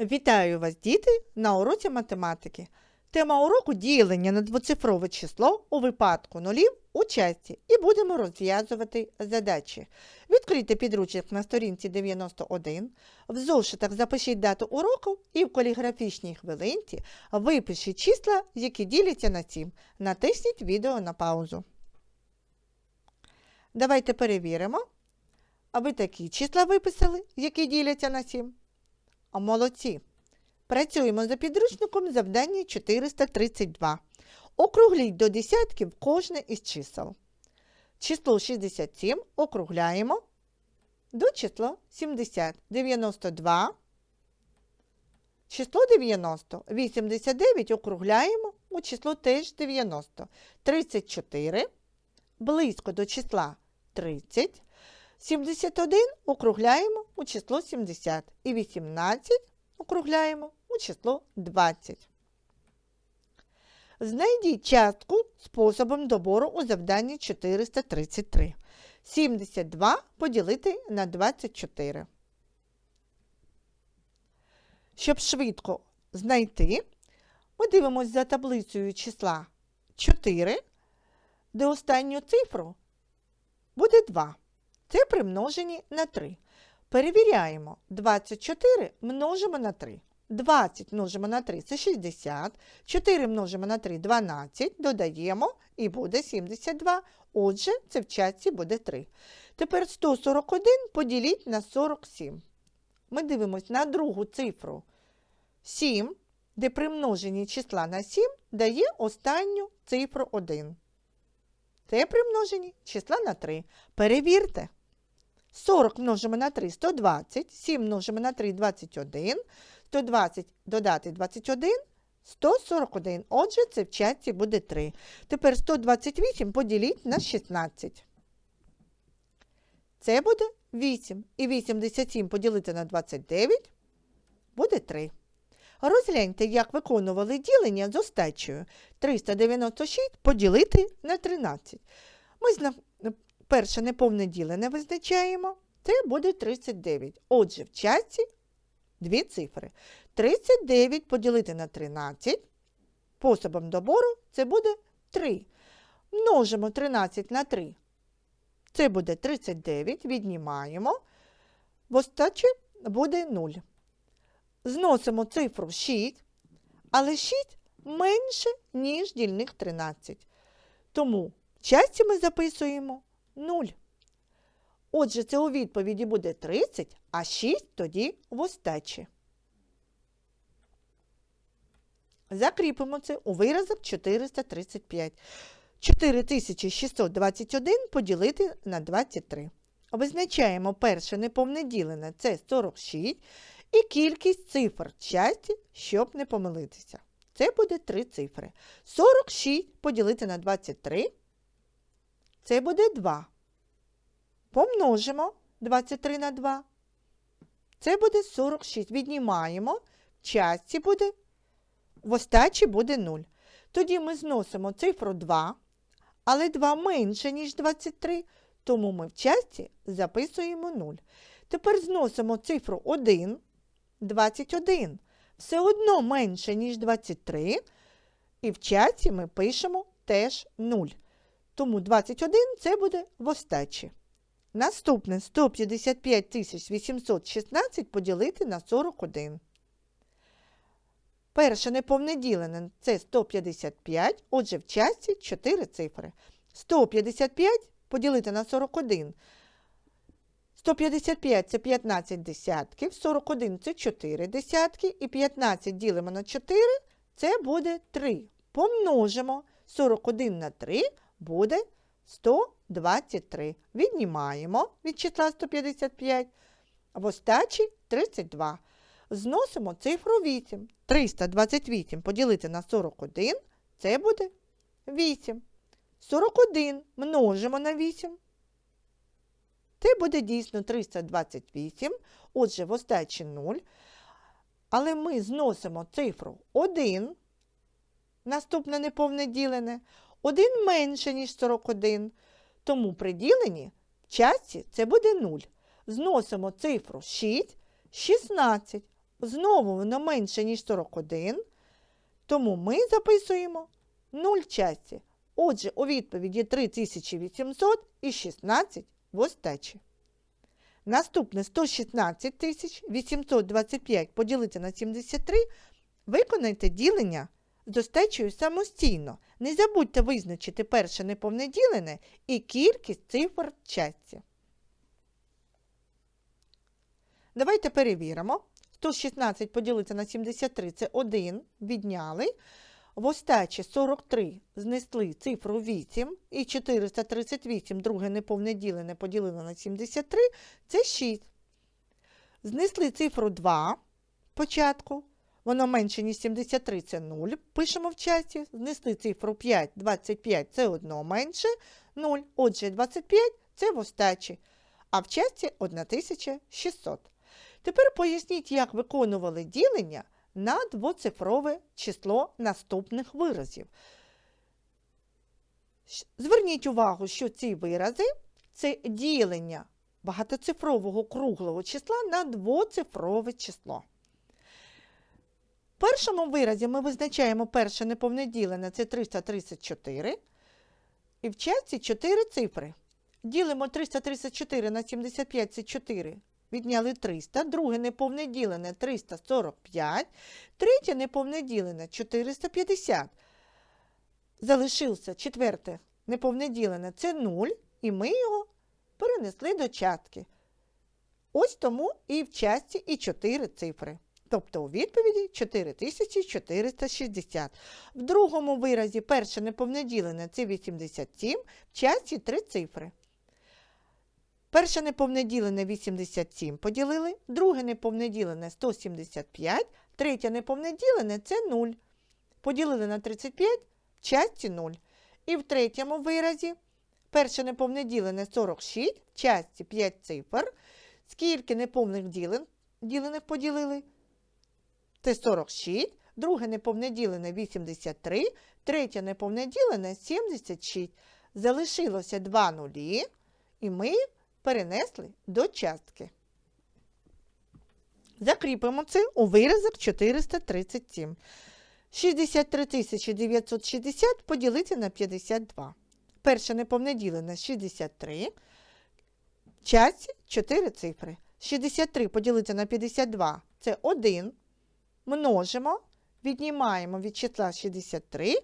Вітаю вас, діти, на уроці математики. Тема уроку ділення на двоцифрове число у випадку нулів у часті і будемо розв'язувати задачі. Відкрийте підручник на сторінці 91, в зошитах запишіть дату уроку і в каліграфічній хвилинці випишіть числа, які діляться на 7. Натисніть відео на паузу. Давайте перевіримо. А ви такі числа виписали, які діляться на 7? Молодці. Працюємо за підручником завдання 432. Округліть до десятків кожне із чисел. Число 67 округляємо до числа 70. 92. Число 90. 89 округляємо у число теж 90. 34. Близько до числа 30. 71 округляємо у число 70. І 18 округляємо у число 20. Знайдіть частку способом добору у завданні 433. 72 поділити на 24. Щоб швидко знайти, ми дивимося за таблицею числа 4, де останню цифру буде 2. Це при множенні на 3. Перевіряємо. 24 множимо на 3. 20 множимо на 3 це 60. 4 множимо на 3 12. Додаємо і буде 72. Отже, це в частці буде 3. Тепер 141 поділіть на 47. Ми дивимося на другу цифру 7, де при множенні числа на 7 дає останню цифру 1. Це при множенні числа на 3. Перевірте. 40 множимо на 3 120, 7 множимо на 3 21, 120 додати 21 141. Отже, це в часті буде 3. Тепер 128 поділіть на 16. Це буде 8. І 87 поділити на 29 буде 3. Розгляньте, як виконували ділення з остачею. 396 поділити на 13. Ми. Перше неповне ділене визначаємо. Це буде 39. Отже, в часті дві цифри. 39 поділити на 13. Способом добору це буде 3. Множимо 13 на 3. Це буде 39. Віднімаємо. В остачі буде 0. Зносимо цифру 6, але 6 менше, ніж дільник 13. Тому в часті ми записуємо 0. Отже, це у відповіді буде 30, а 6 тоді в остачі. Закріпимо це у виразок 435. 4621 поділити на 23. Визначаємо перше неповне ділене – це 46. І кількість цифр часті, щоб не помилитися. Це буде 3 цифри. 46 поділити на 23. Це буде 2. Помножимо 23 на 2. Це буде 46. Віднімаємо. В часті буде, в остачі буде 0. Тоді ми зносимо цифру 2, але 2 менше, ніж 23, тому ми в часті записуємо 0. Тепер зносимо цифру 1. 21. Все одно менше, ніж 23. І в чаті ми пишемо теж 0. Тому 21 це буде в остачі. Наступне 155 816 поділити на 41. Перше неповне ділене – це 155, отже в часті 4 цифри. 155 поділити на 41 – 155 це 15 десятків, 41 це 4 десятки, і 15 ділимо на 4 це буде 3. Помножимо 41 на 3 буде 123. Віднімаємо від числа 155, в остачі 32. Зносимо цифру 8. 328 поділити на 41 це буде 8. 41 множимо на 8. Це буде дійсно 328, отже, в остачі 0. Але ми зносимо цифру 1, наступне неповне ділене, 1 менше, ніж 41. Тому при діленні в часті це буде 0. Зносимо цифру 6, 16. Знову воно менше, ніж 41, тому ми записуємо 0 часті. Отже, у відповіді 3800 і 16 в остачі. Наступне 116 825 поділити на 73. Виконайте ділення з остачею самостійно. Не забудьте визначити перше неповне ділене і кількість цифр в часті. Давайте перевіримо. 116 поділити на 73 це 1, відняли. В остачі 43 знесли цифру 8 і 438 друге неповне ділене поділили на 73 це 6. Знесли цифру 2 початку, воно менше, ніж 73 це 0, пишемо в часі. Знесли цифру 5, 25 це 1 менше, 0. Отже, 25 це в остачі, а в часті 1600. Тепер поясніть, як виконували ділення на двоцифрове число наступних виразів. Зверніть увагу, що ці вирази це ділення багатоцифрового круглого числа на двоцифрове число. Першому виразі ми визначаємо перше неповне ділене це 334. І в часті 4 цифри. Ділимо 334 на 75 це 4. Відняли 300, друге неповне ділене 345, третє неповне ділене 450. Залишився четверте неповне ділене це 0, і ми його перенесли до частки. Ось тому і в часті і 4 цифри. Тобто у відповіді 4460. В другому виразі перше неповне ділене це 87, в часті 3 цифри. Перше неповноділене 87 поділили, друге неповноділене 175, третє неповноділене це 0. Поділили на 35 в часті 0. І в третьому виразі перше неповноділене 46, в часті 5 цифр. Скільки неповних ділен, ділених поділили? Це 46, друге неповноділене 83, третє неповноділене 76. Залишилося 2 нулі, і ми перенесли до частки. Закріпимо це у виразок 437. 63 960 поділити на 52. Перше неповне ділене 63. Часть 4 цифри. 63 поділити на 52 це 1. Множимо, віднімаємо від числа 63.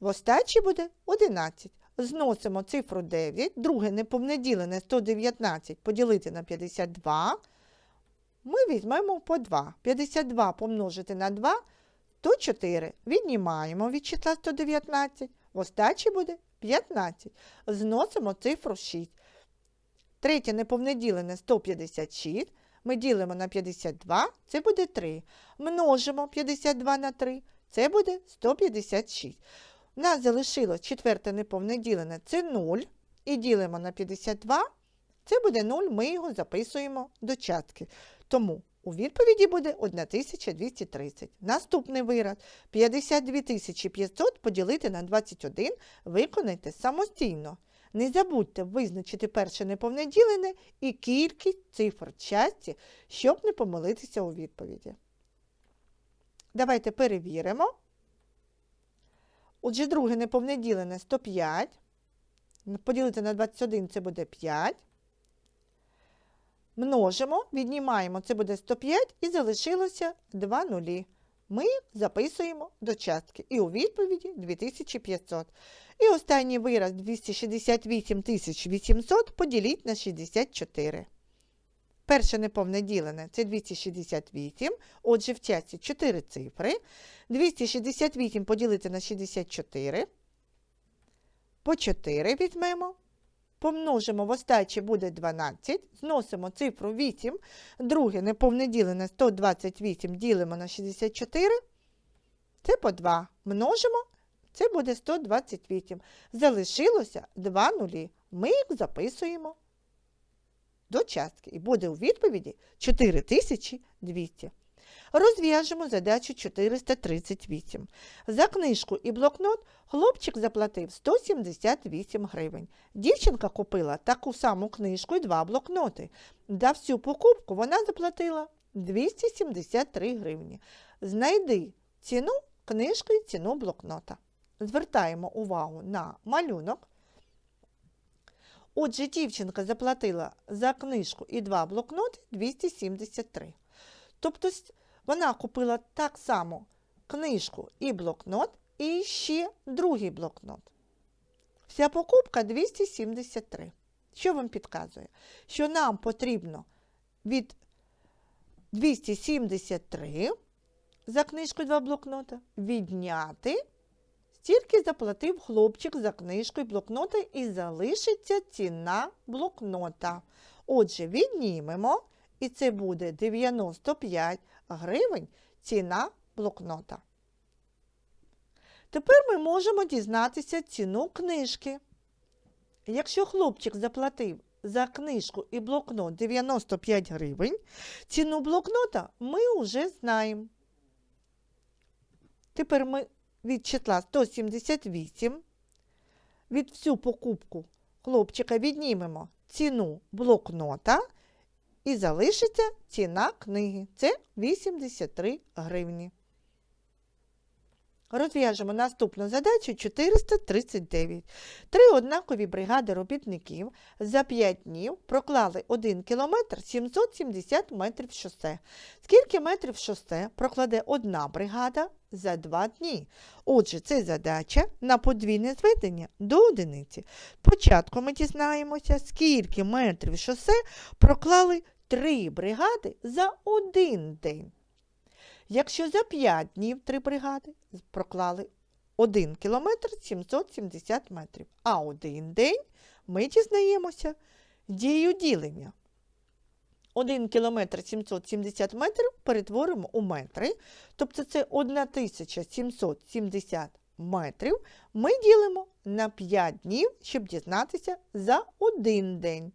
В остачі буде 11. Зносимо цифру 9, друге неповноділене 119 поділити на 52. Ми візьмемо по 2. 52 помножити на 2 то 4. Віднімаємо від числа 119. В остачі буде 15. Зносимо цифру 6. Третє неповноділене 156. Ми ділимо на 52, це буде 3. Множимо 52 на 3, це буде 156. У нас залишилось четверте неповне ділене це 0. І ділимо на 52, це буде 0, ми його записуємо до частки. Тому у відповіді буде 1230. Наступний вираз 52 500 поділити на 21 виконайте самостійно. Не забудьте визначити перше неповне ділене і кількість цифр часті, щоб не помилитися у відповіді. Давайте перевіримо. Отже, друге неповне ділене 105. Поділити на 21 це буде 5. Множимо, віднімаємо, це буде 105 і залишилося 2 нулі. Ми записуємо до частки. І у відповіді 2500. І останній вираз 268 800 поділіть на 64. Перше неповне ділене це 268, отже, в часті 4 цифри. 268 поділити на 64. По 4 візьмемо. Помножимо в остачі буде 12, зносимо цифру 8, друге неповне ділене 128 ділимо на 64, це по 2. Множимо, це буде 128. Залишилося 2 нулі. Ми їх записуємо до частки. І буде у відповіді 4200. Розв'яжемо задачу 438. За книжку і блокнот хлопчик заплатив 178 гривень. Дівчинка купила таку саму книжку і два блокноти. За всю покупку вона заплатила 273 гривні. Знайди ціну книжки і ціну блокнота. Звертаємо увагу на малюнок. Отже, дівчинка заплатила за книжку і два блокноти 273. Тобто вона купила так само книжку і блокнот, і ще другий блокнот. Вся покупка 273. Що вам підказує? Що нам потрібно від 273 за книжку і два блокнота відняти Стільки заплатив хлопчик за книжку і блокнота і залишиться ціна блокнота. Отже, віднімемо, і це буде 95 гривень ціна блокнота. Тепер ми можемо дізнатися ціну книжки. Якщо хлопчик заплатив за книжку і блокнот 95 гривень, ціну блокнота ми вже знаємо. Тепер ми від числа 178 від всю покупку хлопчика віднімемо ціну блокнота і залишиться ціна книги. Це 83 гривні. Розв'яжемо наступну задачу 439. Три однакові бригади робітників за 5 днів проклали 1 кілометр 770 метрів шосе. Скільки метрів шосе прокладе одна бригада за 2 дні? Отже, це задача на подвійне зведення до одиниці. Спочатку ми дізнаємося, скільки метрів шосе проклали три бригади за один день. Якщо за 5 днів три бригади проклали 1 кілометр 770 метрів, а один день ми дізнаємося дію ділення. 1 кілометр 770 метрів перетворимо у метри, тобто це 1770 метрів. Ми ділимо на 5 днів, щоб дізнатися за один день.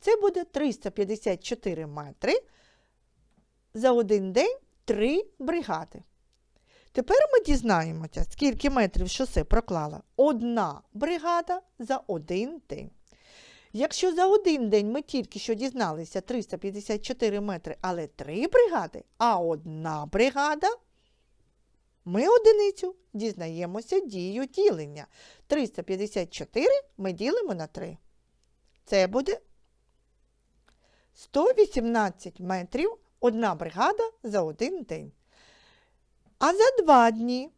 Це буде 354 метри за один день три бригади. Тепер ми дізнаємося, скільки метрів шосе проклала одна бригада за один день. Якщо за один день ми тільки що дізналися 354 метри, але три бригади, а одна бригада, ми одиницю дізнаємося дію ділення. 354 ми ділимо на 3. Це буде 118 метрів одна бригада за один день. А за два дні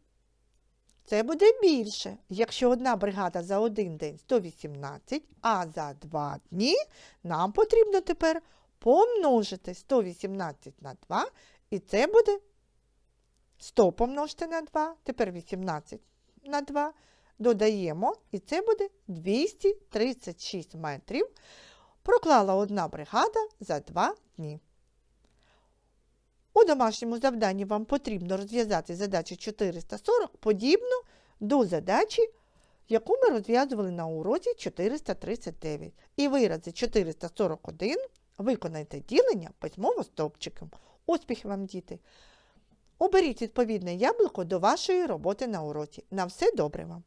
це буде більше. Якщо одна бригада за один день 118, а за два дні нам потрібно тепер помножити 118 на 2, і це буде 100 помножити на 2, тепер 18 на 2. Додаємо, і це буде 236 метрів. Проклала одна бригада за 2 дні. У домашньому завданні вам потрібно розв'язати задачу 440 подібну до задачі, яку ми розв'язували на уроці 439. І вирази 441 виконайте ділення письмово стовпчиком. Успіхів вам, діти! Оберіть відповідне яблуко до вашої роботи на уроці. На все добре вам!